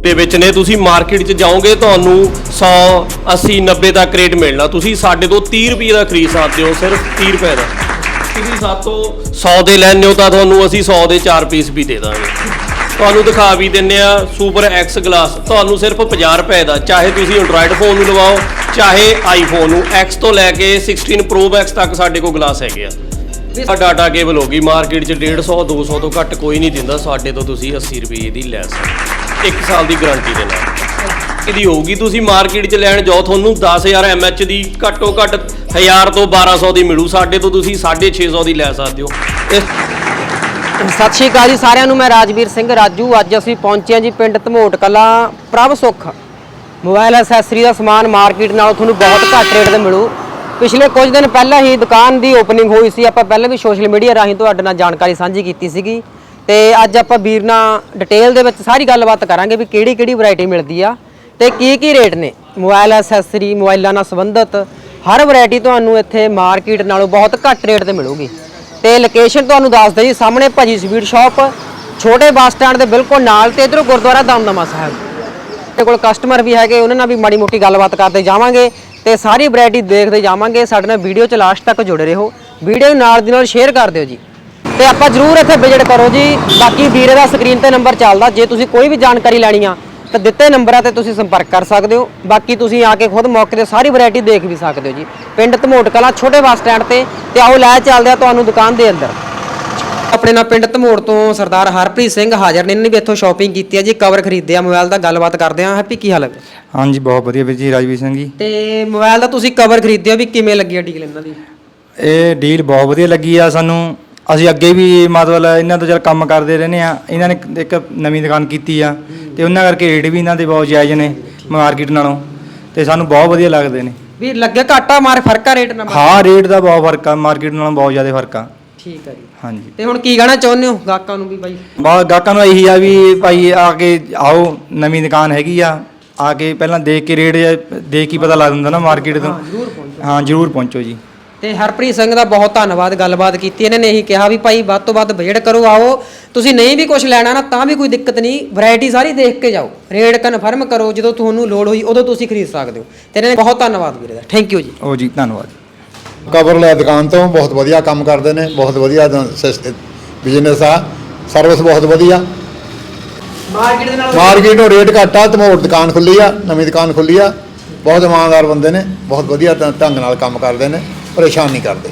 ਦੇ ਵਿੱਚ ਨੇ। ਤੁਸੀਂ ਮਾਰਕੀਟ 'ਚ ਜਾਓਗੇ, ਤੁਹਾਨੂੰ 100 80 90 ਦਾ ਕ੍ਰੇਟ ਮਿਲਣਾ। ਤੁਸੀਂ ਸਾਡੇ ਤੋਂ 30 ਰੁਪਏ ਦਾ ਖਰੀਦ ਸਕਦੇ ਹੋ, ਸਿਰਫ 30 ਰੁਪਏ ਦਾ। ਤੁਸੀਂ ਸਾਤੋਂ 100 ਦੇ ਲੈਣੇ ਹੋ, ਤਾਂ ਤੁਹਾਨੂੰ ਅਸੀਂ 100 ਦੇ 4 ਪੀਸ ਵੀ ਦੇ ਦਾਂਗੇ। ਤੁਹਾਨੂੰ ਦਿਖਾ ਵੀ ਦਿੰਨੇ ਆ ਸੁਪਰ ਐਕਸ ਗਲਾਸ ਤੁਹਾਨੂੰ ਸਿਰਫ 50 ਰੁਪਏ ਦਾ। ਚਾਹੇ ਤੁਸੀਂ ਐਂਡਰੋਇਡ ਫੋਨ ਨੂੰ ਲਵਾਓ, ਚਾਹੇ ਆਈਫੋਨ ਨੂੰ। ਐਕਸ ਤੋਂ ਲੈ ਕੇ 16 ਪ੍ਰੋ ਮੈਕਸ ਤੱਕ ਸਾਡੇ ਕੋਲ ਗਲਾਸ ਹੈਗੇ ਆ। ਆ ਡਾਟਾ ਕੇਬਲ ਹੋ ਗਈ ਮਾਰਕੀਟ 'ਚ 150 200 ਤੋਂ ਘੱਟ ਕੋਈ ਨਹੀਂ ਦਿੰਦਾ, ਸਾਡੇ ਤੋਂ ਤੁਸੀਂ 80 ਰੁਪਏ ਦੀ ਲੈ ਸਕਦੇ ਇੱਕ ਸਾਲ ਦੀ ਗਾਰੰਟੀ ਦੇ ਨਾਲ। ਇਹਦੀ ਹੋਊਗੀ, ਤੁਸੀਂ ਮਾਰਕੀਟ 'ਚ ਲੈਣ ਜਾਓ, ਤੁਹਾਨੂੰ 10000 ਐਮਐਚ ਦੀ ਘੱਟੋ ਘੱਟ 1000 ਤੋਂ 1200 ਦੀ ਮਿਲੂ, ਸਾਡੇ ਤੋਂ ਤੁਸੀਂ 650 ਦੀ ਲੈ ਸਕਦੇ ਹੋ ਇਸ ਸਤਿ ਸ਼੍ਰੀ ਅਕਾਲ ਜੀ ਸਾਰਿਆਂ ਨੂੰ, ਮੈਂ ਰਾਜਵੀਰ ਸਿੰਘ ਰਾਜੂ। ਅੱਜ ਅਸੀਂ ਪਹੁੰਚੇ ਹਾਂ ਜੀ ਪਿੰਡ ਧਮੋਟ ਕਲਾਂ ਪ੍ਰਭ ਸੁੱਖ। ਮੋਬਾਈਲ ਐਕਸੈਸਰੀ ਦਾ ਸਮਾਨ ਮਾਰਕੀਟ ਨਾਲੋਂ ਤੁਹਾਨੂੰ ਬਹੁਤ ਘੱਟ ਰੇਟ ਤੇ ਮਿਲੂ। ਪਿਛਲੇ ਕੁਝ ਦਿਨ ਪਹਿਲਾਂ ਹੀ ਦੁਕਾਨ ਦੀ ਓਪਨਿੰਗ ਹੋਈ ਸੀ। ਆਪਾਂ ਪਹਿਲਾਂ ਵੀ ਸੋਸ਼ਲ ਮੀਡੀਆ ਰਾਹੀਂ ਤੁਹਾਡੇ ਨਾਲ ਜਾਣਕਾਰੀ ਸਾਂਝੀ ਕੀਤੀ ਸੀਗੀ। ਤੇ ਅੱਜ ਆਪਾਂ ਵੀਰ ਨਾਲ ਡਿਟੇਲ ਦੇ ਵਿੱਚ ਸਾਰੀ ਗੱਲਬਾਤ ਕਰਾਂਗੇ ਵੀ ਕਿਹੜੀ ਕਿਹੜੀ ਵੈਰਾਈਟੀ ਮਿਲਦੀ ਆ ਤੇ ਕੀ ਕੀ ਰੇਟ ਨੇ। ਮੋਬਾਈਲ ਐਕਸੈਸਰੀ ਮੋਬਾਈਲਾਂ ਨਾਲ ਸੰਬੰਧਿਤ ਹਰ ਵੈਰਾਈਟੀ ਤੁਹਾਨੂੰ ਇੱਥੇ ਮਾਰਕੀਟ ਨਾਲੋਂ ਬਹੁਤ ਘੱਟ ਰੇਟ ਤੇ ਮਿਲੂਗੀ। ਤੇ ਲੋਕੇਸ਼ਨ ਤੁਹਾਨੂੰ ਦੱਸ ਦਿਓ ਜੀ ਸਾਹਮਣੇ ਭਜੀ ਸਵੀਟ ਸ਼ਾਪ ਛੋਟੇ ਬੱਸ ਸਟੈਂਡ ਦੇ ਬਿਲਕੁਲ ਨਾਲ ਤੇ ਇਧਰੋਂ ਗੁਰਦੁਆਰਾ ਦਮਦਮਾ ਸਾਹਿਬ। ਤੇ ਕੋਲ ਕਸਟਮਰ ਵੀ ਹੈਗੇ, ਉਹਨਾਂ ਨਾਲ ਵੀ ਮਾੜੀ ਮੋਟੀ ਗੱਲਬਾਤ ਕਰਦੇ ਜਾਵਾਂਗੇ। ਤੇ ਸਾਰੀ ਵੈਰਾਈਟੀ ਦੇਖਦੇ ਜਾਵਾਂਗੇ। ਸਾਡੇ ਨਾਲ ਵੀਡੀਓ ਚ ਲਾਸਟ ਤੱਕ ਜੁੜੇ ਰਹੋ। ਵੀਡੀਓ ਨਾਲ ਦੀ ਨਾਲ ਸ਼ੇਅਰ ਕਰ ਦਿਓ ਜੀ। ਤੇ ਆਪਾਂ ਜਰੂਰ ਇੱਥੇ ਵਿਜ਼ਿਟ ਕਰੋ ਜੀ। ਬਾਕੀ ਵੀਰੇ ਦਾ ਸਕਰੀਨ ਤੇ ਨੰਬਰ ਚੱਲਦਾ। ਜੇ ਤੁਸੀਂ ਕੋਈ ਵੀ ਜਾਣਕਾਰੀ ਲੈਣੀ ਆ, ਤਾਂ ਦਿੱਤੇ ਨੰਬਰਾਂ ਤੇ ਤੁਸੀਂ ਸੰਪਰਕ ਕਰ ਸਕਦੇ ਹੋ। ਬਾਕੀ ਤੁਸੀਂ ਆ ਕੇ ਖੁਦ ਮੌਕੇ ਤੇ ਸਾਰੀ ਵੈਰਾਈਟੀ ਦੇਖ ਵੀ ਸਕਦੇ ਹੋ ਜੀ। ਪਿੰਡ ਧਮੋਟ ਕਲਾਂ ਛੋਟੇ ਬੱਸ ਸਟੈਂਡ ਤੇ ਤੇ ਆਓ, ਲੈ ਚੱਲਦੇ ਆ ਤੁਹਾਨੂੰ ਦੁਕਾਨ ਦੇ ਅੰਦਰ। ਆਪਣੇ ਨਾਲ ਪਿੰਡ ਧਮੋੜ ਤੋਂ ਸਰਦਾਰ ਹਰਪ੍ਰੀਤ ਸਿੰਘ ਹਾਜ਼ਰ ਨੇ। ਇਹਨਾਂ ਨੇ ਵੀ ਇੱਥੋਂ ਸ਼ਾਪਿੰਗ ਕੀਤੀ ਹੈ ਜੀ ਕਵਰ ਖਰੀਦਿਆ ਮੋਬਾਈਲ ਦਾ ਗੱਲਬਾਤ ਕਰਦੇ ਆ ਹੈਪੀ ਕੀ ਹਾਲ ਹੈ? ਹਾਂਜੀ ਬਹੁਤ ਵਧੀਆ ਵੀਰ ਜੀ ਰਾਜਵੀਰ ਸਿੰਘ ਜੀ। ਤੇ ਮੋਬਾਈਲ ਦਾ ਤੁਸੀਂ ਕਵਰ ਖਰੀਦਿਆ ਵੀ ਕਿਵੇਂ ਲੱਗੀ ਆ ਡੀਲ ਇਹਨਾਂ ਦੀ? ਇਹ ਡੀਲ ਬਹੁਤ ਵਧੀਆ ਲੱਗੀ ਆ ਸਾਨੂੰ। ਅਸੀਂ ਅੱਗੇ ਵੀ ਮਤਲਬ ਇਹਨਾਂ ਤੋਂ ਚਲ ਕੰਮ ਕਰਦੇ ਰਹਿੰਦੇ ਆ ਇਹਨਾਂ ਨੇ ਇੱਕ ਨਵੀਂ ਦੁਕਾਨ ਕੀਤੀ ਆ ਤੇ ਉਹਨਾਂ ਕਰਕੇ ਰੇਟ ਵੀ ਇਹਨਾਂ ਦੇ ਬਹੁਤ ਜਾਇਜ਼ ਨੇ ਮਾਰਕੀਟ ਨਾਲੋਂ। ਤੇ ਸਾਨੂੰ ਬਹੁਤ ਵਧੀਆ ਲੱਗਦੇ ਨੇ। ਵੀ ਲੱਗਿਆ ਘਾਟਾ ਮਾਰ ਫ਼ਰਕ ਆ ਰੇਟ ਨਾਲ? ਹਾਂ ਰੇਟ ਦਾ ਬਹੁਤ ਫ਼ਰਕ ਆ ਮਾਰਕੀਟ ਨਾਲੋਂ ਬਹੁਤ ਜ਼ਿਆਦਾ ਫ਼ਰਕ ਆ। ਠੀਕ ਆ ਜੀ। ਹਾਂਜੀ। ਤੇ ਹੁਣ ਕੀ ਕਹਿਣਾ ਚਾਹੁੰਦੇ ਹੋ ਗਾਹਕਾਂ ਨੂੰ ਵੀ ਬਾਈ? ਬਹੁਤ ਗਾਹਕਾਂ ਨੂੰ ਇਹੀ ਆ ਵੀ ਭਾਈ ਆ ਕੇ ਆਓ ਨਵੀਂ ਦੁਕਾਨ ਹੈਗੀ ਆ ਆ ਕੇ ਪਹਿਲਾਂ ਦੇਖ ਕੇ ਰੇਟ ਦੇਖ ਕੇ ਪਤਾ ਲੱਗ ਜਾਂਦਾ ਨਾ ਮਾਰਕੀਟ ਤੋਂ। ਹਾਂ ਜਰੂਰ ਪਹੁੰਚੋ। ਜੀ। ਤੇ ਹਰਪ੍ਰੀਤ ਸਿੰਘ ਦਾ ਬਹੁਤ ਧੰਨਵਾਦ ਗੱਲਬਾਤ ਕੀਤੀ ਇਹਨਾਂ ਨੇ ਇਹੀ ਕਿਹਾ ਵੀ ਭਾਈ ਵੱਧ ਤੋਂ ਵੱਧ ਬਜਟ ਕਰੋ ਆਓ। ਤੁਸੀਂ ਨਹੀਂ ਵੀ ਕੁਝ ਲੈਣਾ ਨਾ ਤਾਂ ਵੀ ਕੋਈ ਦਿੱਕਤ ਨਹੀਂ ਵੈਰਾਈਟੀ ਸਾਰੀ ਦੇਖ ਕੇ ਜਾਓ। ਰੇਟ ਕਨਫਰਮ ਕਰੋ ਜਦੋਂ ਤੁਹਾਨੂੰ ਲੋੜ ਹੋਈ ਉਦੋਂ ਤੁਸੀਂ ਖਰੀਦ ਸਕਦੇ ਹੋ। ਤੇ ਇਹਨਾਂ ਨੇ ਬਹੁਤ ਧੰਨਵਾਦ ਵੀਰੇ ਦਾ। ਥੈਂਕ ਯੂ ਜੀ। ਉਹ ਜੀ ਧੰਨਵਾਦ। ਕਵਰ ਲਿਆ ਦੁਕਾਨ ਤੋਂ ਬਹੁਤ ਵਧੀਆ ਕੰਮ ਕਰਦੇ ਨੇ ਬਹੁਤ ਵਧੀਆ ਬਿਜ਼ਨਸ ਆ ਸਰਵਿਸ ਬਹੁਤ ਵਧੀਆ। ਮਾਰਕੀਟ ਦੇ ਨਾਲ ਮਾਰਕੀਟ ਨੂੰ ਰੇਟ ਘੱਟ ਆ ਧਮੋੜ ਦੁਕਾਨ ਖੁੱਲੀ ਆ ਨਵੀਂ ਦੁਕਾਨ ਖੁੱਲੀ ਆ। ਬਹੁਤ ਇਮਾਨਦਾਰ ਬੰਦੇ ਨੇ ਬਹੁਤ ਵਧੀਆ ਢੰਗ ਨਾਲ ਕੰਮ ਕਰਦੇ ਨੇ ਪਰੇਸ਼ਾਨ ਨਹੀਂ ਕਰਦੇ।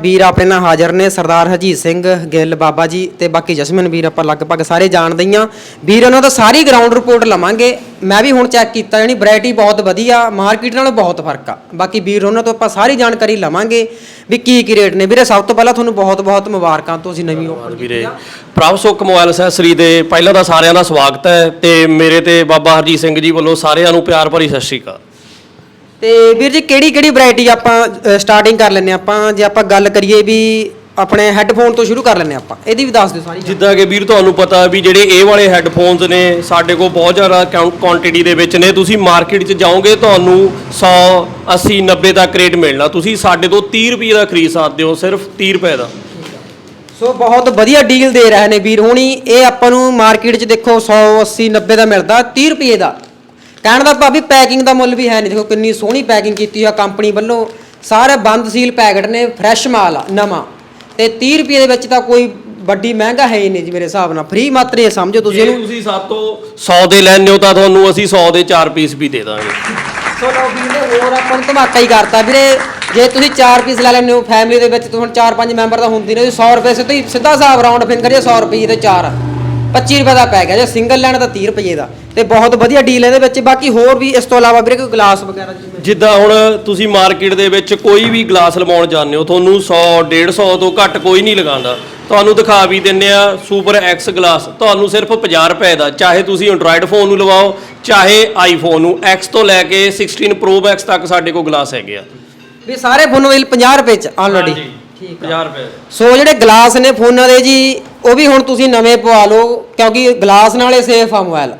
ਵੀਰ ਆਪਣੇ ਨਾਲ ਹਾਜ਼ਰ ਨੇ ਸਰਦਾਰ ਹਰਜੀਤ ਸਿੰਘ ਗਿੱਲ ਬਾਬਾ ਜੀ ਤੇ ਬਾਕੀ ਜਸਮਨ ਵੀਰ ਆਪਾਂ ਲਗਭਗ ਸਾਰੇ ਜਾਣਦੇ ਹੀ ਆ ਵੀਰ ਉਹਨਾਂ ਤੋਂ ਸਾਰੀ ਗਰਾਊਂਡ ਰਿਪੋਰਟ ਲਵਾਂਗੇ। ਮੈਂ ਵੀ ਹੁਣ ਚੈੱਕ ਕੀਤਾ ਜਾਨੀ ਵੈਰਾਈਟੀ ਬਹੁਤ ਵਧੀਆ ਮਾਰਕੀਟ ਨਾਲੋਂ ਬਹੁਤ ਫ਼ਰਕ ਆ। ਬਾਕੀ ਵੀਰ ਉਹਨਾਂ ਤੋਂ ਆਪਾਂ ਸਾਰੀ ਜਾਣਕਾਰੀ ਲਵਾਂਗੇ ਵੀ ਕੀ ਕੀ ਰੇਟ ਨੇ। ਵੀਰੇ ਸਭ ਤੋਂ ਪਹਿਲਾਂ ਤੁਹਾਨੂੰ ਬਹੁਤ ਬਹੁਤ ਮੁਬਾਰਕਾਂ ਤੁਸੀਂ ਨਵੀਂ ਓਪਨ ਵੀਰੇ। ਪ੍ਰਭ ਸੁੱਖ ਮੋਬਾਈਲ ਅਸੈਸਰੀ ਦੇ ਪਹਿਲਾਂ ਤਾਂ ਸਾਰਿਆਂ ਦਾ ਸਵਾਗਤ ਹੈ ਤੇ ਮੇਰੇ ਤੇ ਬਾਬਾ ਹਰਜੀਤ ਸਿੰਘ ਜੀ ਵੱਲੋਂ ਸਾਰਿਆਂ ਨੂੰ ਪਿਆਰ ਭਰੀ ਸਤਿ ਸ਼੍ਰੀ ਅਕਾਲ। ਤੇ ਵੀਰ ਜੀ ਕਿਹੜੀ ਕਿਹੜੀ ਵੈਰਾਈਟੀ ਆਪਾਂ ਸਟਾਰਟਿੰਗ ਕਰ ਲੈਨੇ ਆਪਾਂ? ਜੇ ਆਪਾਂ ਗੱਲ ਕਰੀਏ ਵੀ ਆਪਣੇ ਹੈੱਡਫੋਨ ਤੋਂ ਸ਼ੁਰੂ ਕਰ ਲੈਨੇ ਆਪਾਂ। ਇਹਦੀ ਵੀ ਦੱਸ ਦਿਓ ਸਾਰੀ ਜਿੱਦਾਂ ਕਿ ਵੀਰ ਤੁਹਾਨੂੰ ਪਤਾ ਵੀ ਜਿਹੜੇ ਇਹ ਵਾਲੇ ਹੈੱਡਫੋਨਸ ਨੇ ਸਾਡੇ ਕੋਲ ਬਹੁਤ ਜ਼ਿਆਦਾ ਕੁਆਂਟੀਟੀ ਦੇ ਵਿੱਚ ਨੇ। ਤੁਸੀਂ ਮਾਰਕੀਟ 'ਚ ਜਾਓਗੇ ਤੁਹਾਨੂੰ 100 80 90 ਦਾ ਕ੍ਰੇਟ ਮਿਲਣਾ। ਤੁਸੀਂ ਸਾਡੇ ਤੋਂ 30 ਰੁਪਏ ਦਾ ਖਰੀਦ ਸਕਦੇ ਹੋ ਸਿਰਫ 30 ਰੁਪਏ ਦਾ। ਸੋ ਬਹੁਤ ਵਧੀਆ ਡੀਲ ਦੇ ਰਹੇ ਨੇ ਵੀਰ। ਹੁਣੀ ਇਹ ਆਪਾਂ ਨੂੰ ਮਾਰਕੀਟ 'ਚ ਦੇਖੋ 100 80 90 ਦਾ ਮਿਲਦਾ 30 ਰੁਪਏ ਦਾ। ਕਹਿਣ ਦਾ ਭਾਵੇਂ ਪੈਕਿੰਗ ਦਾ ਮੁੱਲ ਵੀ ਹੈ ਨਹੀਂ। ਦੇਖੋ ਕਿੰਨੀ ਸੋਹਣੀ ਪੈਕਿੰਗ ਕੀਤੀ ਆ ਕੰਪਨੀ ਵੱਲੋਂ। ਸਾਰੇ ਬੰਦ ਸੀਲ ਪੈਕਟ ਨੇ ਫਰੈਸ਼ ਮਾਲ ਆ ਨਵਾਂ। ਤੇ 30 ਰੁਪਏ ਦੇ ਵਿੱਚ ਤਾਂ ਕੋਈ ਵੱਡੀ ਮਹਿੰਗਾ ਹੈ ਹੀ ਨਹੀਂ ਜੀ ਮੇਰੇ ਹਿਸਾਬ ਨਾਲ। ਫ੍ਰੀ ਮਾਤਰੇ ਸਮਝੋ ਤੁਸੀਂ ਜੇ ਇਹਨੂੰ। ਤੁਸੀਂ ਸਾਤੋਂ 100 ਦੇ ਲੈਣੇ ਹੋ ਤਾਂ ਤੁਹਾਨੂੰ ਅਸੀਂ 100 ਦੇ 4 ਪੀਸ ਵੀ ਦੇ ਦਾਂਗੇ। ਸੋ ਲਓ ਵੀਰ ਨੇ ਹੋਰ ਆਪਾਂ ਨੂੰ ਧਮਾਕਾ ਹੀ ਕਰਤਾ। ਵੀਰੇ ਜੇ ਤੁਸੀਂ 4 ਪੀਸ ਲੈ ਲੈਂਦੇ ਹੋ ਫੈਮਿਲੀ ਦੇ ਵਿੱਚ ਤੁਸੀਂ ਹੁਣ 4-5 ਮੈਂਬਰ ਤਾਂ ਹੁੰਦੀ ਨੇ। 100 ਰੁਪਏ ਸਿੱਧਾ ਸਿੱਧਾ ਹਿਸਾਬ ਰਾਉਂਡ ਫਿੰਗਰ ਜੇ 100 ਰੁਪਏ ਦੇ 4 25 ਰੁਪਏ ਦਾ ਪੈ ਗਿਆ ਜੇ ਸਿੰਗਲ ਲੈਣਾ ਤਾਂ 30 ਰੁਪਏ ਦਾ। ਤੇ ਬਹੁਤ ਵਧੀਆ ਡੀਲ ਇਹਦੇ ਵਿੱਚ। ਬਾਕੀ ਹੋਰ ਵੀ ਇਸ ਤੋਂ ਇਲਾਵਾ ਵੀਰੇ ਕੋਈ ਗਲਾਸ ਵਗੈਰਾ ਜਿਵੇਂ ਜਿੱਦਾਂ ਹੁਣ ਤੁਸੀਂ ਮਾਰਕੀਟ ਦੇ ਵਿੱਚ ਕੋਈ ਵੀ ਗਲਾਸ ਲਵਾਉਣ ਜਾਂਦੇ ਹੋ ਤੁਹਾਨੂੰ 100 150 ਤੋਂ ਘੱਟ ਕੋਈ ਨਹੀਂ ਲਗਾਉਂਦਾ। ਤੁਹਾਨੂੰ ਦਿਖਾ ਵੀ ਦਿੰਨੇ ਆ ਸੁਪਰ ਐਕਸ ਗਲਾਸ ਤੁਹਾਨੂੰ ਸਿਰਫ 50 ਰੁਪਏ ਦਾ। ਚਾਹੇ ਤੁਸੀਂ ਐਂਡਰੋਇਡ ਫੋਨ ਨੂੰ ਲਵਾਓ ਚਾਹੇ ਆਈਫੋਨ ਨੂੰ। ਐਕਸ ਤੋਂ ਲੈ ਕੇ 16 ਪ੍ਰੋ ਮੈਕਸ ਤੱਕ ਸਾਡੇ ਕੋਲ ਗਲਾਸ ਹੈਗੇ ਆ। ਵੀ ਸਾਰੇ ਫੋਨ ਵੀ 50 ਰੁਪਏ ਚ ਆਲਰੇਡੀ ਠੀਕ 50 ਰੁਪਏ ਸੋ ਜਿਹੜੇ ਗਲਾਸ ਨੇ ਫੋਨਾਂ ਦੇ ਜੀ ਉਹ ਵੀ ਹੁਣ ਤੁਸੀਂ ਨਵੇਂ ਪਵਾ ਲਓ, ਕਿਉਂਕਿ ਗਲਾਸ ਨਾਲੇ ਸੇਫ ਆ ਮੋਬਾਈਲ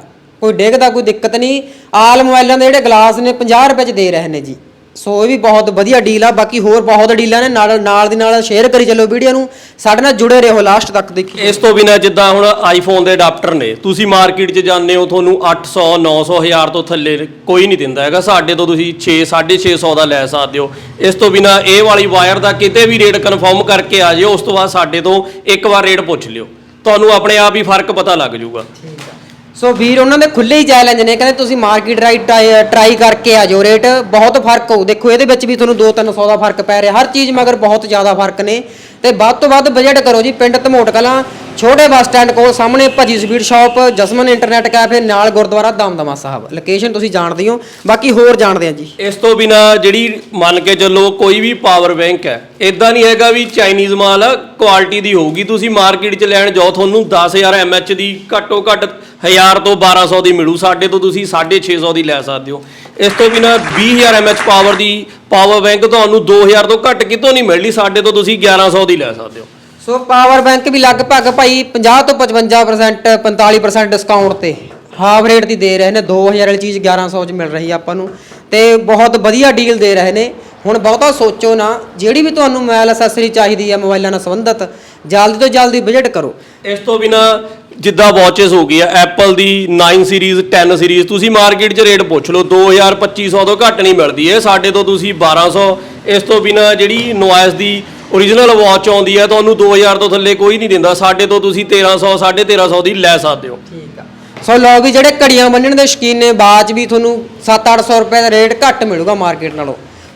ਕੋਈ ਡਿੱਗਦਾ, ਕੋਈ ਦਿੱਕਤ ਨਹੀਂ। ਆਲ ਮੋਬਾਈਲਾਂ ਦੇ ਜਿਹੜੇ ਗਲਾਸ ਨੇ 50 ਰੁਪਏ ਚ ਦੇ ਰਹੇ ਨੇ ਜੀ। ਸੋ ਇਹ ਵੀ ਬਹੁਤ ਵਧੀਆ ਡੀਲ ਆ ਬਾਕੀ ਹੋਰ ਬਹੁਤ ਡੀਲਾਂ ਨੇ ਨਾਲ ਨਾਲ ਦੀ ਨਾਲ ਸ਼ੇਅਰ ਕਰੀ ਚੱਲੋ ਵੀਡੀਓ ਨੂੰ ਸਾਡੇ ਨਾਲ ਜੁੜੇ ਰਹੋ ਲਾਸਟ ਤੱਕ ਦੇਖੀ ਇਸ ਤੋਂ ਬਿਨਾ ਜਿੱਦਾਂ ਹੁਣ ਆਈਫੋਨ ਦੇ ਅਡਾਪਟਰ ਨੇ ਤੁਸੀਂ ਮਾਰਕੀਟ 'ਚ ਜਾਂਦੇ ਹੋ ਤੁਹਾਨੂੰ 800 900 1000 ਤੋਂ ਥੱਲੇ ਕੋਈ ਨਹੀਂ ਦਿੰਦਾ ਹੈਗਾ ਸਾਡੇ ਤੋਂ ਤੁਸੀਂ 6 650 ਦਾ ਲੈ ਸਕਦੇ ਹੋ। ਇਸ ਤੋਂ ਬਿਨਾ ਇਹ ਵਾਲੀ ਵਾਇਰ ਦਾ ਕਿਤੇ ਵੀ ਰੇਟ ਕਨਫਰਮ ਕਰਕੇ ਆ ਜਿਓ ਉਸ ਤੋਂ ਬਾਅਦ ਸਾਡੇ ਤੋਂ ਇੱਕ ਵਾਰ ਰੇਟ ਪੁੱਛ ਲਿਓ। ਤੁਹਾਨੂੰ ਆਪਣੇ ਆਪ ਹੀ ਫ਼ਰਕ ਪਤਾ ਲੱਗ ਜਾਊਗਾ। ਸੋ ਵੀਰ, ਉਹਨਾਂ ਦੇ ਖੁੱਲੇ ਹੀ ਚੈਲੰਜ ਨੇ, ਕਹਿੰਦੇ ਤੁਸੀਂ ਮਾਰਕੀਟ ਰਾਈਟ ਟਰਾਈ ਕਰਕੇ ਆ ਜਾਓ ਰੇਟ ਬਹੁਤ ਫ਼ਰਕ ਹੋਊ। ਦੇਖੋ, ਇਹਦੇ ਵਿੱਚ ਵੀ ਤੁਹਾਨੂੰ 2-300 ਦਾ ਫ਼ਰਕ ਪੈ ਰਿਹਾ। ਹਰ ਚੀਜ਼ ਮਗਰ ਬਹੁਤ ਜ਼ਿਆਦਾ ਫ਼ਰਕ ਨੇ। ਤੇ ਵੱਧ ਤੋਂ ਵੱਧ ਬਜਟ ਕਰੋ ਜੀ, ਪਿੰਡ ਧਮੋਟ ਕਲਾਂ, ਛੋਟੇ ਬੱਸ ਸਟੈਂਡ ਕੋਲ ਸਾਹਮਣੇ ਭਜੀ sweet shop Jasman internet cafe ਨਾਲ ਗੁਰਦੁਆਰਾ ਦਮਦਮਾ ਸਾਹਿਬ। ਲੋਕੇਸ਼ਨ ਤੁਸੀਂ ਜਾਣਦੇ ਹੋ, ਬਾਕੀ ਹੋਰ ਜਾਣਦੇ ਆ ਜੀ। ਇਸ ਤੋਂ ਬਿਨਾ ਜਿਹੜੀ ਮੰਨ ਕੇ ਚੱਲੋ ਕੋਈ ਵੀ ਪਾਵਰ ਬੈਂਕ ਹੈ ਇਦਾਂ ਨਹੀਂ ਹੈਗਾ ਵੀ ਚਾਈਨੀਜ਼ ਮਾਲ ਕੁਆਲਿਟੀ ਦੀ ਹੋਊਗੀ। ਤੁਸੀਂ ਮਾਰਕੀਟ 'ਚ ਲੈਣ ਜਾਓ, ਤੁਹਾਨੂੰ 10000 ਐਮਐਚ ਦੀ ਘੱਟੋ ਘੱਟ 1000 ਤੋਂ 1200 ਦੀ ਮਿਲੂ ਸਾਡੇ ਤੋਂ ਤੁਸੀਂ 650 ਦੀ ਲੈ ਸਕਦੇ ਹੋ। ਇਸ ਤੋਂ ਬਿਨਾ 20000 ਐਮਐਚ ਪਾਵਰ ਦੀ ਪਾਵਰ ਬੈਂਕ ਤੁਹਾਨੂੰ 2000 ਤੋਂ ਘੱਟ ਕਿਤੋਂ ਨਹੀਂ ਮਿਲਣੀ ਸਾਡੇ ਤੋਂ ਤੁਸੀਂ 1100 ਦੀ ਲੈ ਸਕਦੇ ਹੋ। ਸੋ ਪਾਵਰ ਬੈਂਕ ਵੀ ਲਗਭਗ ਭਾਈ 50 ਤੋਂ 55% 45% ਡਿਸਕਾਊਂਟ ਤੇ ਹਾਫ ਰੇਟ ਦੀ ਦੇ ਰਹੇ ਨੇ। 2000 ਵਾਲੀ ਚੀਜ਼ 1100 ਚ ਮਿਲ ਰਹੀ ਆਪਾਂ ਨੂੰ। ਤੇ ਬਹੁਤ ਵਧੀਆ ਡੀਲ ਦੇ ਰਹੇ ਨੇ। ਹੁਣ ਬਹੁਤਾ ਸੋਚੋ ਨਾ ਜਿਹੜੀ ਵੀ ਤੁਹਾਨੂੰ ਮੋਬਾਈਲ ਅਸੈਸਰੀ ਚਾਹੀਦੀ ਹੈ ਮੋਬਾਈਲਾਂ ਨਾਲ ਸੰਬੰਧਿਤ ਜਲਦੀ ਤੋਂ ਜਲਦੀ ਵਿਜ਼ਿਟ ਕਰੋ। ਇਸ ਤੋਂ ਬਿਨਾ ਜਿੱਦਾਂ ਵਾਚਸ ਹੋ ਗਈ ਆ ਐਪਲ ਦੀ 9 ਸੀਰੀਜ਼ 10 ਸੀਰੀਜ਼ ਤੁਸੀਂ ਮਾਰਕੀਟ 'ਚ ਰੇਟ ਪੁੱਛ ਲਓ 2000 2500 ਤੋਂ ਘੱਟ ਨਹੀਂ ਮਿਲਦੀ ਇਹ, ਸਾਡੇ ਤੋਂ ਤੁਸੀਂ 1200 ਇਸ ਤੋਂ ਬਿਨਾ ਜਿਹੜੀ ਨੋਇਸ ਦੀ origignal ਵਾਚ ਆਉਂਦੀ ਹੈ ਤੁਹਾਨੂੰ 2000 ਤੋਂ ਥੱਲੇ ਕੋਈ ਨਹੀਂ ਦਿੰਦਾ, ਸਾਡੇ ਤੋਂ ਤੁਸੀਂ 1300 1350 ਦੀ ਲੈ ਸਕਦੇ ਹੋ। ਠੀਕ ਆ। ਸੋ ਲਓ ਵੀ ਜਿਹੜੇ ਘੜੀਆਂ ਬੰਨਣ ਦੇ ਸ਼ੌਕੀਨ ਨੇ, ਬਾਅਦ 'ਚ ਵੀ ਤੁਹਾਨੂੰ 7-800 ਰੁਪਏ ਦਾ ਰੇਟ ਘੱਟ ਮਿਲੂਗਾ ਮਾਰਕੀਟ ਨਾਲੋਂ।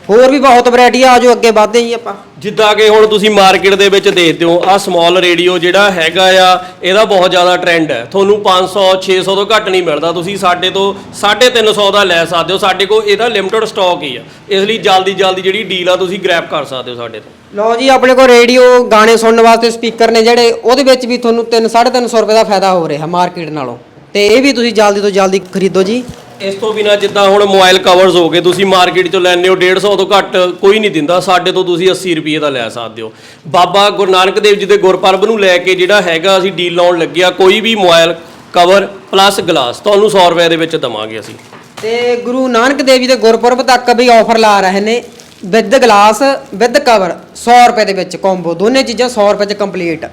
ਹੋਰ ਵੀ ਬਹੁਤ ਵੈਰਾਈਟੀ ਆ ਆਜੋ ਅੱਗੇ ਵਧਦੇ ਜੀ ਆਪਾਂ। ਜਿੱਦਾਂ ਕਿ ਹੁਣ ਤੁਸੀਂ ਮਾਰਕੀਟ ਦੇ ਵਿੱਚ ਦੇਖਦੇ ਹੋ ਆ ਸਮਾਲ ਰੇਡੀਓ ਜਿਹੜਾ ਹੈਗਾ ਆ ਇਹਦਾ ਬਹੁਤ ਜ਼ਿਆਦਾ ਟ੍ਰੈਂਡ ਹੈ। ਤੁਹਾਨੂੰ 500 600 ਤੋਂ ਘੱਟ ਨਹੀਂ ਮਿਲਦਾ। ਤੁਸੀਂ ਸਾਡੇ ਤੋਂ 350 ਦਾ ਲੈ ਸਕਦੇ ਹੋ। ਸਾਡੇ ਕੋਲ ਇਹਦਾ ਲਿਮਟਿਡ ਸਟਾਕ ਹੀ ਆ। ਇਸ ਲਈ ਜਲਦੀ ਜਲਦੀ ਜਿਹੜੀ ਡੀਲ ਆ ਤੁਸੀਂ ਗ੍ਰੈਬ ਕਰ ਸਕਦੇ ਹੋ ਸਾਡੇ ਤੋਂ। ਲਓ ਜੀ ਆਪਣੇ ਕੋਲ ਰੇਡੀਓ ਗਾਣੇ ਸੁਣਨ ਵਾਸਤੇ ਸਪੀਕਰ ਨੇ ਜਿਹੜੇ ਉਹਦੇ ਵਿੱਚ ਵੀ ਤੁਹਾਨੂੰ 3 350 ਰੁਪਏ ਦਾ ਫਾਇਦਾ ਹੋ ਰਿਹਾ ਮਾਰਕੀਟ ਨਾਲੋਂ। ਤੇ ਇਹ ਵੀ ਤੁਸੀਂ ਜਲਦੀ ਤੋਂ ਜਲਦੀ ਖਰੀਦੋ ਜੀ। ਇਸ ਤੋਂ ਬਿਨਾ ਜਿੱਦਾਂ ਹੁਣ ਮੋਬਾਈਲ ਕਵਰਸ ਹੋ ਗਏ, ਤੁਸੀਂ ਮਾਰਕੀਟ ਚੋਂ ਲੈਂਦੇ ਹੋ 150 ਤੋਂ ਘੱਟ ਕੋਈ ਨਹੀਂ ਦਿੰਦਾ, ਸਾਡੇ ਤੋਂ ਤੁਸੀਂ 80 ਰੁਪਏ ਦਾ ਲੈ ਸਕਦੇ ਹੋ। ਬਾਬਾ ਗੁਰੂ ਨਾਨਕ ਦੇਵ ਜੀ ਦੇ ਗੁਰਪੁਰਬ ਨੂੰ ਲੈ ਕੇ ਜਿਹੜਾ ਹੈਗਾ ਅਸੀਂ ਡੀਲ ਲਾਉਣ ਲੱਗਿਆ ਕੋਈ ਵੀ ਮੋਬਾਈਲ ਕਵਰ ਪਲੱਸ ਗਲਾਸ ਤੁਹਾਨੂੰ 100 ਰੁਪਏ ਦੇ ਵਿੱਚ ਦਵਾਂਗੇ ਅਸੀਂ। ਤੇ ਗੁਰੂ ਨਾਨਕ ਦੇਵ ਜੀ ਦੇ ਗੁਰਪੁਰਬ ਤੱਕ ਵੀ ਆਫਰ ਲਾ ਰਹੇ ਨੇ ਵਿਦ ਗਲਾਸ ਵਿਦ ਕਵਰ 100 ਰੁਪਏ ਦੇ ਵਿੱਚ ਕੰਬੋ ਦੋਨੇ ਚੀਜ਼ਾਂ 100 ਰੁਪਏ ਚ ਕੰਪਲੀਟ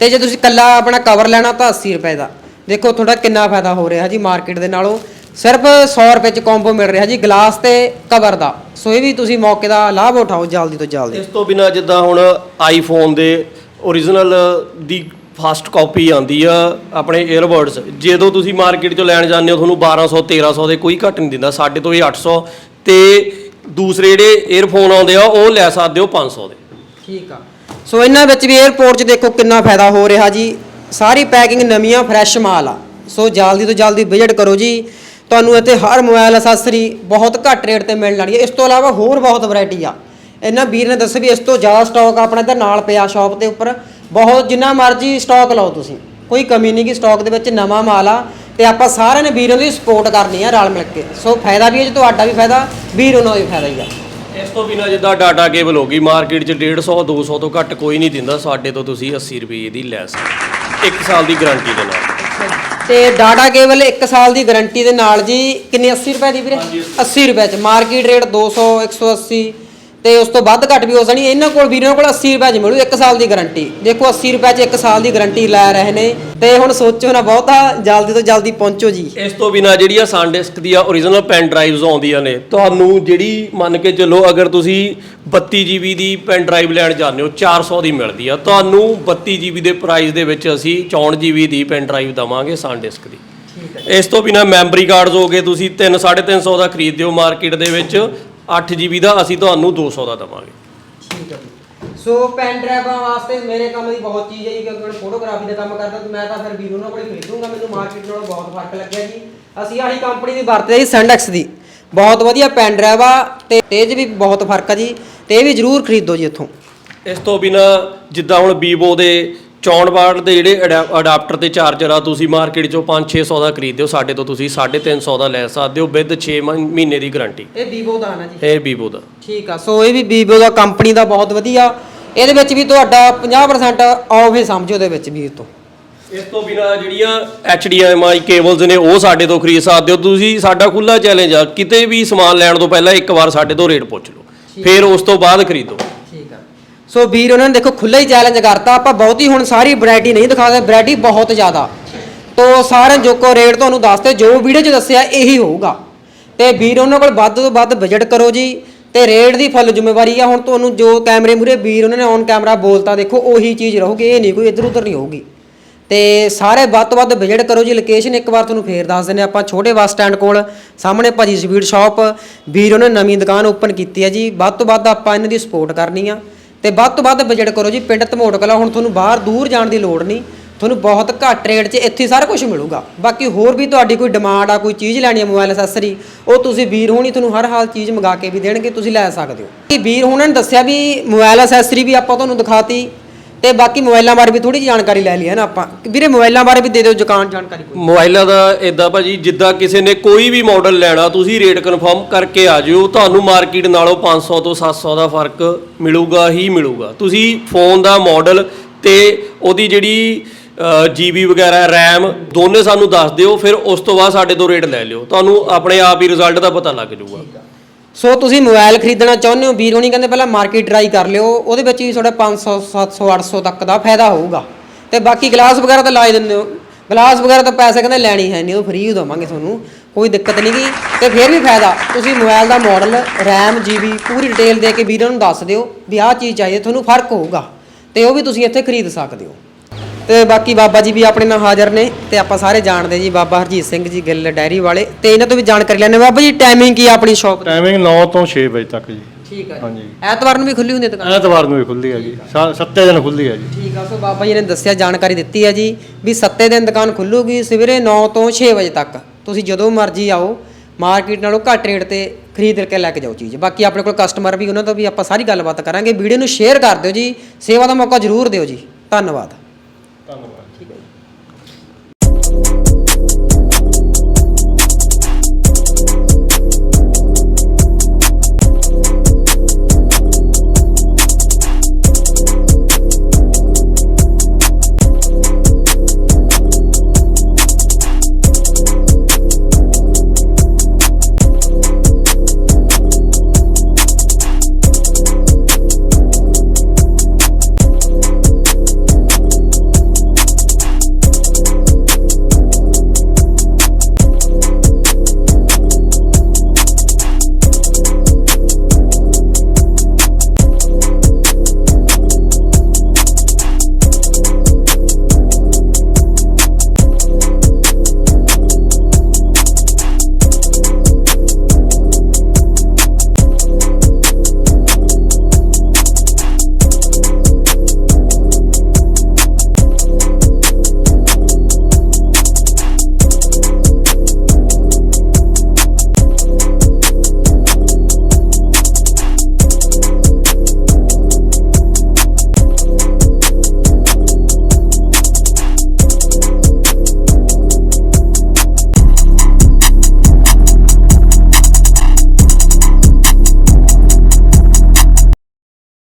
ਤੇ ਜੇ ਤੁਸੀਂ ਕੱਲਾ ਆਪਣਾ ਕਵਰ ਲੈਣਾ ਤਾਂ 80 ਰੁਪਏ ਦਾ। ਦੇਖੋ ਤੁਹਾਡਾ ਕਿੰਨਾ ਫਾਇਦਾ ਹੋ ਰਿਹਾ ਜੀ ਮਾਰਕੀਟ ਦੇ ਨਾਲੋਂ। ਸਿਰਫ 100 ਰੁਪਏ ਚ ਕੰਬੋ ਮਿਲ ਰਿਹਾ ਜੀ ਗਲਾਸ ਤੇ ਕਵਰ ਦਾ। ਸੋ ਇਹ ਵੀ ਤੁਸੀਂ ਮੌਕੇ ਦਾ ਲਾਭ ਉਠਾਓ ਜਲਦੀ ਤੋਂ ਜਲਦੀ। ਇਸ ਤੋਂ ਬਿਨਾ ਜਿੱਦਾਂ ਹੁਣ ਆਈਫੋਨ ਦੇ origignal ਦੀ ਫਾਸਟ ਕਾਪੀ ਆਂਦੀ ਆ ਆਪਣੇ 에ਅਰਬਡਸ ਜਦੋਂ ਤੁਸੀਂ ਮਾਰਕੀਟ ਚੋਂ ਲੈਣ ਜਾਂਦੇ ਹੋ ਤੁਹਾਨੂੰ 1200 1300 ਦੇ ਕੋਈ ਘੱਟ ਨਹੀਂ ਦਿੰਦਾ ਸਾਡੇ ਤੋਂ ਵੀ 800 ਤੇ ਦੂਸਰੇ ਜਿਹੜੇ ਏਅਰਫੋਨ ਆਉਂਦੇ ਆ ਉਹ ਲੈ ਸਕਦੇ ਹੋ 500 ਦੇ। ਠੀਕ ਆ। ਸੋ ਇਹਨਾਂ ਵਿੱਚ ਵੀ ਏਅਰਪੋਰਟ 'ਚ ਦੇਖੋ ਕਿੰਨਾ ਫਾਇਦਾ ਹੋ ਰਿਹਾ ਜੀ। ਸਾਰੀ ਪੈਕਿੰਗ ਨਵੀਆਂ ਫਰੈਸ਼ ਮਾਲ ਆ। ਸੋ ਜਲਦੀ ਤੋਂ ਜਲਦੀ ਵਿਜ਼ਿਟ ਕਰੋ ਜੀ। ਤੁਹਾਨੂੰ ਇੱਥੇ ਹਰ ਮੋਬਾਈਲ ਅਸੈਸਰੀ ਬਹੁਤ ਘੱਟ ਰੇਟ ਤੇ ਮਿਲ ਜਾਣੀ ਹੈ। ਇਸ ਤੋਂ ਇਲਾਵਾ ਹੋਰ ਬਹੁਤ ਵੈਰਾਈਟੀ ਆ। ਇਹਨਾਂ ਵੀਰ ਨੇ ਦੱਸਿਆ ਵੀ ਇਸ ਤੋਂ ਜ਼ਿਆਦਾ ਸਟਾਕ ਆਪਣਾ ਇੱਧਰ ਨਾਲ ਪਿਆ ਸ਼ਾਪ ਦੇ ਉੱਪਰ। ਬਹੁਤ ਜਿੰਨਾ ਮਰਜ਼ੀ ਸਟਾਕ ਲਓ ਤੁਸੀਂ। ਕੋਈ ਕਮੀ ਨਹੀਂ ਕਿ ਸਟਾਕ ਦੇ ਵਿੱਚ ਨਵਾਂ ਮਾਲ ਆ ਤੇ ਆਪਾਂ ਸਾਰਿਆਂ ਨੇ ਵੀਰਾਂ ਦੀ ਸਪੋਰਟ ਕਰਨੀ ਆ ਰਲ ਮਿਲ ਕੇ। ਸੋ ਫਾਇਦਾ ਵੀ ਹੈ ਜੀ, ਤੁਹਾਡਾ ਵੀ ਫਾਇਦਾ, ਵੀਰ ਉਹਨਾਂ ਦਾ ਵੀ ਫਾਇਦਾ ਹੀ ਆ। ਇਸ ਤੋਂ ਬਿਨਾ ਜਿੱਦਾਂ ਡਾਟਾ ਕੇਬਲ ਹੋ ਗਈ ਮਾਰਕੀਟ 'ਚ 150 200 ਤੋਂ ਘੱਟ ਕੋਈ ਨਹੀਂ ਦਿੰਦਾ। ਸਾਡੇ ਤੋਂ ਤੁਸੀਂ 80 ਰੁਪਏ ਦੀ ਲੈ ਸਕਦੇ ਇੱਕ ਸਾਲ ਦੀ ਗਾਰੰਟੀ ਦੇ ਨਾਲ। ਤੇ ਡਾਟਾ ਕੇਬਲ 1 ਸਾਲ ਦੀ ਗਾਰੰਟੀ ਦੇ ਨਾਲ ਜੀ ਕਿੰਨੇ? 80 ਰੁਪਏ ਦੀ ਵੀਰੇ? 80 ਰੁਪਏ ਚ। ਮਾਰਕੀਟ ਰੇਟ 200 180 ਤੇ ਉਸ ਤੋਂ ਵੱਧ ਘੱਟ ਵੀ ਹੋ ਸਕਣੀ। ਇਹਨਾਂ ਕੋਲ ਵੀਰਾਂ ਕੋਲ 80 ਰੁਪਏ ਚ ਮਿਲੂ 1 ਸਾਲ ਦੀ ਗਾਰੰਟੀ ਦੇਖੋ 80 ਰੁਪਏ ਚ 1 ਸਾਲ ਦੀ ਗਾਰੰਟੀ ਲੈ ਰਹੇ ਨੇ। ਤੇ ਹੁਣ ਸੋਚੋ ਨਾ ਬਹੁਤਾ ਜਲਦੀ ਤੋਂ ਜਲਦੀ ਪਹੁੰਚੋ ਜੀ। ਇਸ ਤੋਂ ਬਿਨਾ ਜਿਹੜੀ ਆ SanDisk ਦੀਆਂ origignal ਪੈਨ ਡਰਾਈਵਸ ਆਉਂਦੀਆਂ ਨੇ। ਤੁਹਾਨੂੰ ਜਿਹੜੀ ਮੰਨ ਕੇ ਚੱਲੋ ਅਗਰ ਤੁਸੀਂ 32 GB ਦੀ ਪੈਨ ਡਰਾਈਵ ਲੈਣ ਜਾਂਦੇ ਹੋ 400 ਦੀ ਮਿਲਦੀ ਆ। ਤੁਹਾਨੂੰ 32 GB ਦੇ ਪ੍ਰਾਈਸ ਦੇ ਵਿੱਚ ਅਸੀਂ 64 GB ਦੀ ਪੈਨ ਡਰਾਈਵ ਦਵਾਂਗੇ SanDisk ਦੀ। ਇਸ ਤੋਂ ਬਿਨਾ ਮੈਮਰੀ ਕਾਰਡਸ ਹੋ ਗਏ ਤੁਸੀਂ 3 350 ਦਾ ਖਰੀਦਦੇ ਹੋ ਮਾਰਕੀਟ ਦੇ ਵਿੱਚ। 8 GB ਦਾ ਅਸੀਂ ਤੁਹਾਨੂੰ 200 ਦਾ ਦਵਾਂਗੇ। ਠੀਕ ਹੈ ਜੀ। ਸੋ ਪੈਨ ਡਰਾਈਵਾਂ ਵਾਸਤੇ ਮੇਰੇ ਕੰਮ ਦੀ ਬਹੁਤ ਚੀਜ਼ ਹੈ ਜੀ ਕਿਉਂਕਿ ਮੈਂ ਫੋਟੋਗ੍ਰਾਫੀ ਦਾ ਕੰਮ ਕਰਦਾ ਤੇ ਮੈਂ ਤਾਂ ਫਿਰ ਵੀਰ ਉਹਨਾਂ ਕੋਲ ਖਰੀਦੂੰਗਾ ਮੈਨੂੰ ਮਾਰਕੀਟ ਨਾਲੋਂ ਬਹੁਤ ਫ਼ਰਕ ਲੱਗਿਆ ਜੀ। ਅਸੀਂ ਆਹੀ ਕੰਪਨੀ ਦੀ ਵਰਤਦੇ ਜੀ ਸੈਂਡੈਕਸ ਦੀ। ਬਹੁਤ ਵਧੀਆ ਪੈਨ ਡਰਾਈਵ ਆ ਤੇ ਤੇਜ ਵੀ ਬਹੁਤ ਫ਼ਰਕ ਆ ਜੀ ਤੇ ਇਹ ਵੀ ਜ਼ਰੂਰ ਖਰੀਦੋ ਜੀ ਇੱਥੋਂ। ਇਸ ਤੋਂ ਬਿਨਾ ਜਿੱਦਾਂ ਹੁਣ Vivo ਦੇ 64 ਵਾਟ ਦੇ ਜਿਹੜੇ ਅਡਾ- ਅਡਾਪਟਰ ਤੇ ਚਾਰਜਰ ਆ ਤੁਸੀਂ ਮਾਰਕੀਟ ਚੋਂ 5-600 ਦਾ ਖਰੀਦਦੇ ਹੋ ਸਾਡੇ ਤੋਂ ਤੁਸੀਂ 350 ਦਾ ਲੈ ਸਕਦੇ ਹੋ ਵਿਦ 6 ਮਹੀਨੇ ਦੀ ਗਾਰੰਟੀ। ਇਹ ਵੀਵੋ ਦਾ ਨਾ ਜੀ। ਇਹ Vivo ਦਾ। ਠੀਕ ਆ ਸੋ ਇਹ ਵੀ ਵੀਵੋ ਦਾ ਕੰਪਨੀ ਦਾ ਬਹੁਤ ਵਧੀਆ। ਇਹਦੇ ਵਿੱਚ ਵੀ ਤੁਹਾਡਾ 50% ਆਫ ਹੀ ਸਮਝੋ ਦੇ ਵਿੱਚ ਵੀਰ ਤੋਂ। ਇਸ ਤੋਂ ਬਿਨਾ ਜਿਹੜੀਆਂ HDMI ਕੇਬਲਸ ਨੇ ਉਹ ਸਾਡੇ ਤੋਂ ਖਰੀਦ ਸਕਦੇ ਹੋ। ਤੁਸੀਂ ਸਾਡਾ ਖੁੱਲਾ ਚੈਲੰਜ ਆ ਕਿਤੇ ਵੀ ਸਮਾਨ ਲੈਣ ਤੋਂ ਪਹਿਲਾਂ ਇੱਕ ਵਾਰ ਸਾਡੇ ਤੋਂ ਰੇਟ ਪੁੱਛ ਲਓ। ਫਿਰ ਉਸ ਤੋਂ ਬਾਅਦ ਖਰੀਦੋ। ਸੋ ਵੀਰ, ਉਹਨਾਂ ਨੇ ਦੇਖੋ ਖੁੱਲਾ ਹੀ ਚੈਲੰਜ ਕਰਤਾ। ਆਪਾਂ ਬਹੁਤੀ ਹੁਣ ਸਾਰੀ ਵੈਰਾਈਟੀ ਨਹੀਂ ਦਿਖਾਦੇ ਵੈਰਾਈਟੀ ਬਹੁਤ ਜ਼ਿਆਦਾ। ਤੋ ਸਾਰੇ ਜੋ ਕੋ ਰੇਟ ਤੁਹਾਨੂੰ ਦੱਸਦੇ ਜੋ ਵੀਡੀਓ 'ਚ ਦੱਸਿਆ, ਇਹੀ ਹੋਊਗਾ। ਤੇ ਵੀਰ, ਉਹਨਾਂ ਕੋਲ ਵੱਧ ਤੋਂ ਵੱਧ ਬਜਟ ਕਰੋ ਜੀ। ਤੇ ਰੇਟ ਦੀ ਫੁੱਲ ਜ਼ਿੰਮੇਵਾਰੀ ਆ। ਹੁਣ ਤੁਹਾਨੂੰ ਜੋ ਕੈਮਰੇ ਮੂਰੇ ਵੀਰ, ਉਹਨਾਂ ਨੇ ਔਨ ਕੈਮਰਾ ਬੋਲਤਾ, ਦੇਖੋ, ਉਹੀ ਚੀਜ਼ ਰਹੂਗੀ, ਇਹ ਨਹੀਂ ਕੋਈ ਇੱਧਰ ਉੱਧਰ ਨਹੀਂ ਹੋਊਗੀ। ਤੇ ਸਾਰੇ ਵੱਧ ਤੋਂ ਵੱਧ ਵਿਜ਼ਿਟ ਕਰੋ ਜੀ। ਲੋਕੇਸ਼ਨ ਇੱਕ ਵਾਰ ਤੁਹਾਨੂੰ ਫੇਰ ਦੱਸ ਦਿੰਦੇ ਹਾਂ ਆਪਾਂ, ਛੋਟੇ ਬੱਸ ਸਟੈਂਡ ਕੋਲ, ਸਾਹਮਣੇ ਭਾਜੀ ਸਵੀਟ ਸ਼ਾਪ ਵੀਰ, ਉਹਨੇ ਨਵੀਂ ਦੁਕਾਨ ਓਪਨ ਕੀਤੀ ਹੈ ਜੀ। ਵੱਧ ਤੋਂ ਵੱਧ ਆਪਾਂ ਇਹਨਾਂ ਦੀ ਸਪੋਰਟ ਕਰਨੀ ਆ। ਤੇ ਵੱਧ ਤੋਂ ਵੱਧ ਬਜਟ ਕਰੋ ਜੀ, ਪਿੰਡ ਧਮੋਟ ਕਲਾ, ਹੁਣ ਤੁਹਾਨੂੰ ਬਾਹਰ ਦੂਰ ਜਾਣ ਦੀ ਲੋੜ ਨਹੀਂ, ਤੁਹਾਨੂੰ ਬਹੁਤ ਘੱਟ ਰੇਟ 'ਚ ਇੱਥੇ ਸਾਰਾ ਕੁਝ ਮਿਲੂਗਾ। ਬਾਕੀ ਹੋਰ ਵੀ ਤੁਹਾਡੀ ਕੋਈ ਡਿਮਾਂਡ ਆ, ਕੋਈ ਚੀਜ਼ ਲੈਣੀ ਹੈ ਮੋਬਾਈਲ ਅਸੈਸਰੀ ਉਹ ਤੁਸੀਂ ਵੀਰ ਹੋਣੀ ਤੁਹਾਨੂੰ ਹਰ ਹਾਲ ਚੀਜ਼ ਮੰਗਾ ਕੇ ਵੀ ਦੇਣਗੇ, ਤੁਸੀਂ ਲੈ ਸਕਦੇ ਹੋ। ਕਿ ਵੀਰ ਹੋਣਾ ਨੇ ਦੱਸਿਆ ਵੀ ਮੋਬਾਈਲ ਅਸੈਸਰੀ ਵੀ ਆਪਾਂ ਤੁਹਾਨੂੰ ਦਿਖਾਤੀ ਤੇ ਬਾਕੀ ਮੋਬਾਈਲਾਂ ਬਾਰੇ ਵੀ ਥੋੜੀ ਜਾਣਕਾਰੀ ਲੈ ਲਈ ਹੈ ਨਾ ਆਪਾਂ। ਵੀਰੇ ਮੋਬਾਈਲਾਂ ਬਾਰੇ ਵੀ ਦੇ ਦਿਓ ਦੁਕਾਨ ਜਾਣਕਾਰੀ ਕੋਈ। ਮੋਬਾਈਲਾਂ ਦਾ ਇਦਾਂ ਭਾਜੀ ਜਿੱਦਾਂ ਕਿਸੇ ਨੇ ਕੋਈ ਵੀ ਮਾਡਲ ਲੈਣਾ ਤੁਸੀਂ ਰੇਟ ਕਨਫਰਮ ਕਰਕੇ ਆ ਜਿਓ। ਤੁਹਾਨੂੰ ਮਾਰਕੀਟ ਨਾਲੋਂ 500 ਤੋਂ 700 ਦਾ ਫ਼ਰਕ ਮਿਲੂਗਾ ਹੀ ਮਿਲੂਗਾ। ਤੁਸੀਂ ਫੋਨ ਦਾ ਮਾਡਲ ਤੇ ਉਹਦੀ ਜਿਹੜੀ ਜੀਬੀ ਵਗੈਰਾ ਰੈਮ ਦੋਨੇ ਸਾਨੂੰ ਦੱਸ ਦਿਓ ਫਿਰ ਉਸ ਤੋਂ ਬਾਅਦ ਸਾਡੇ ਤੋਂ ਰੇਟ ਲੈ ਲਿਓ। ਤੁਹਾਨੂੰ ਆਪਣੇ ਆਪ ਹੀ ਰਿਜ਼ਲਟ ਦਾ ਪਤਾ ਲੱਗ ਜਾਊਗਾ। ਸੋ ਤੁਸੀਂ ਮੋਬਾਈਲ ਖਰੀਦਣਾ ਚਾਹੁੰਦੇ ਹੋ, ਵੀਰ ਹੋਣੀ ਕਹਿੰਦੇ ਪਹਿਲਾਂ ਮਾਰਕੀਟ ਟਰਾਈ ਕਰ ਲਿਓ, ਉਹਦੇ ਵਿੱਚ ਵੀ ਤੁਹਾਡਾ 500 700 800 ਤੱਕ ਦਾ ਫਾਇਦਾ ਹੋਊਗਾ। ਤੇ ਬਾਕੀ ਗਲਾਸ ਵਗੈਰਾ ਤਾਂ ਲਾਏ ਦਿੰਦੇ ਹੋ। ਗਲਾਸ ਵਗੈਰਾ ਤਾਂ ਪੈਸੇ ਕਹਿੰਦੇ ਲੈਣੀ ਹੈ ਨਹੀਂ, ਉਹ ਫ੍ਰੀ ਦਵਾਂਗੇ ਤੁਹਾਨੂੰ, ਕੋਈ ਦਿੱਕਤ ਨਹੀਂ ਗੀ। ਤੇ ਫਿਰ ਵੀ ਫਾਇਦਾ, ਤੁਸੀਂ ਮੋਬਾਈਲ ਦਾ ਮਾਡਲ ਰੈਮ ਜੀਬੀ ਪੂਰੀ ਡਿਟੇਲ ਦੇ ਕੇ ਵੀਰਾਂ ਨੂੰ ਦੱਸ ਦਿਓ ਵੀ ਆਹ ਚੀਜ਼ ਚਾਹੀਦੀ ਤੁਹਾਨੂੰ ਫ਼ਰਕ ਹੋਊਗਾ। ਤੇ ਉਹ ਵੀ ਤੁਸੀਂ ਇੱਥੇ ਖਰੀਦ ਸਕਦੇ ਹੋ। ਤੇ ਬਾਕੀ ਬਾਬਾ ਜੀ ਵੀ ਆਪਣੇ ਨਾਲ ਹਾਜ਼ਰ ਨੇ ਤੇ ਆਪਾਂ ਸਾਰੇ ਜਾਣਦੇ ਜੀ ਬਾਬਾ ਹਰਜੀਤ ਸਿੰਘ ਜੀ ਗਿੱਲ ਡੈਰੀ ਵਾਲੇ ਤੇ ਇਹਨਾਂ ਤੋਂ ਵੀ ਜਾਣਕਾਰੀ ਲੈਣੇ ਬਾਬਾ ਜੀ ਟਾਈਮਿੰਗ ਕੀ ਆ ਆਪਣੀ ਸ਼ਾਪ ਦੀ? ਟਾਈਮਿੰਗ 9 ਤੋਂ 6 ਵਜੇ ਤੱਕ ਜੀ। ਠੀਕ ਹੈ ਹਾਂਜੀ। ਐਤਵਾਰ ਨੂੰ ਵੀ ਖੁੱਲੀ ਹੁੰਦੀ ਹੈ ਦੁਕਾਨ? ਐਤਵਾਰ ਨੂੰ ਵੀ ਖੁੱਲ੍ਹੀ ਹੈ ਜੀ। ਸਾ- ਸੱਤੇ ਦਿਨ ਖੁੱਲ੍ਹੀ ਹੈ ਜੀ। ਠੀਕ ਆ ਸੋ ਬਾਬਾ ਜੀ ਨੇ ਦੱਸਿਆ ਜਾਣਕਾਰੀ ਦਿੱਤੀ ਹੈ ਜੀ ਵੀ ਸੱਤੇ ਦਿਨ ਦੁਕਾਨ ਖੁੱਲੂਗੀ ਸਵੇਰੇ 9 ਤੋਂ 6 ਵਜੇ ਤੱਕ। ਤੁਸੀਂ ਜਦੋਂ ਮਰਜ਼ੀ ਆਓ ਮਾਰਕੀਟ ਨਾਲੋਂ ਘੱਟ ਰੇਟ ਤੇ ਖਰੀਦ ਕੇ ਲੈ ਕੇ ਜਾਓ ਚੀਜ਼। ਬਾਕੀ ਆਪਣੇ ਕੋਲ ਕਸਟਮਰ ਵੀ ਉਹਨਾਂ ਤੋਂ ਵੀ ਆਪਾਂ ਸਾਰੀ ਗੱਲਬਾਤ ਕਰਾਂਗੇ। ਵੀਡੀਓ ਨੂੰ ਸ਼ੇਅਰ ਕਰ ਦਿਓ ਜੀ। ਸੇਵਾ ਦਾ ਮੌਕਾ ਜ਼ਰੂਰ ਦਿਓ ਜੀ। ਧੰਨਵਾਦ। ਧੰਨਵਾਦ